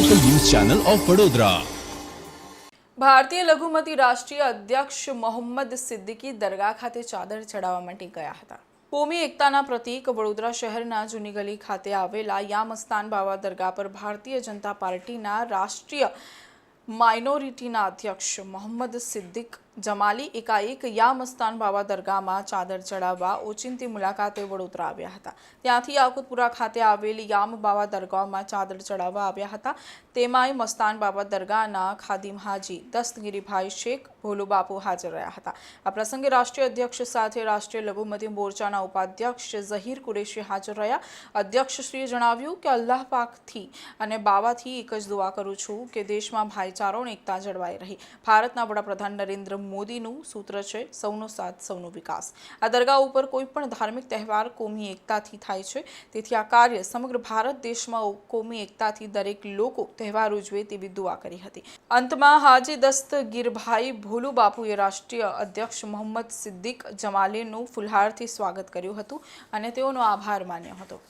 Channel of Vadodara ભારતીય લઘુમતી રાષ્ટ્રીય અધ્યક્ષ મોહમ્મદ સિદ્દીકી દરગાહ ખાતે ચાદર ચડાવવા માટે ગયા હતા. કોમી એકતાના પ્રતીક વડોદરા શહેરના જૂની ગલી ખાતે આવેલા યામસ્તાન બાવા દરગાહ પર ભારતીય જનતા પાર્ટીના રાષ્ટ્રીય માઇનોરિટીના અધ્યક્ષ મોહમ્મદ સિદ્દીક જમાલી એકાએક યામસ્તાન બાવા દરગાહમાં ચાદર ચડાવવા ઓચિંતી મુલાકાતે વડોદરા આવ્યા હતા. ત્યાંથી યાકુતપુરા ખાતે આવેલી યામ બાવા દરગાહમાં ચાદર ચડાવવા આવ્યા હતા. તેમાંય મસ્તાન બાબા દરગાહના ખાદિમ હાજી, દસ્તગીરીભાઈ શેખ ભોલુબાપુ હાજર રહ્યા હતા. આ પ્રસંગે રાષ્ટ્રીય અધ્યક્ષ સાથે રાષ્ટ્રીય લઘુમતી મોરચાના ઉપાધ્યક્ષ ઝહીર કુરેશી હાજર રહ્યા. અધ્યક્ષશ્રીએ જણાવ્યું કે અલ્લાહ પાકથી અને બાવાથી એક જ દુઆ કરું છું કે દેશમાં ભાઈચારો અને એકતા જળવાઈ રહી. ભારતના વડાપ્રધાન નરેન્દ્ર મોદીનું સૂત્ર છે, સૌનો સાથ, સૌનો વિકાસ. આ દરગાહ ઉપર કોઈ પણ ધાર્મિક તહેવાર કોમી એકતાથી થાય છે. તેથી આ કાર્ય સમગ્ર ભારત દેશમાં કોમી એકતાથી દરેક લોકો તહેવાર ઉજવે તેવી દુઆ કરી હતી. અંતમાં હાજી દસ્તગીરભાઈ ભોલુ બાપુએ રાષ્ટ્રીય અધ્યક્ષ મોહમ્મદ સિદ્દીક જમાલીનું ફુલહારથી સ્વાગત કર્યું હતું અને તેઓનો આભાર માન્યો હતો.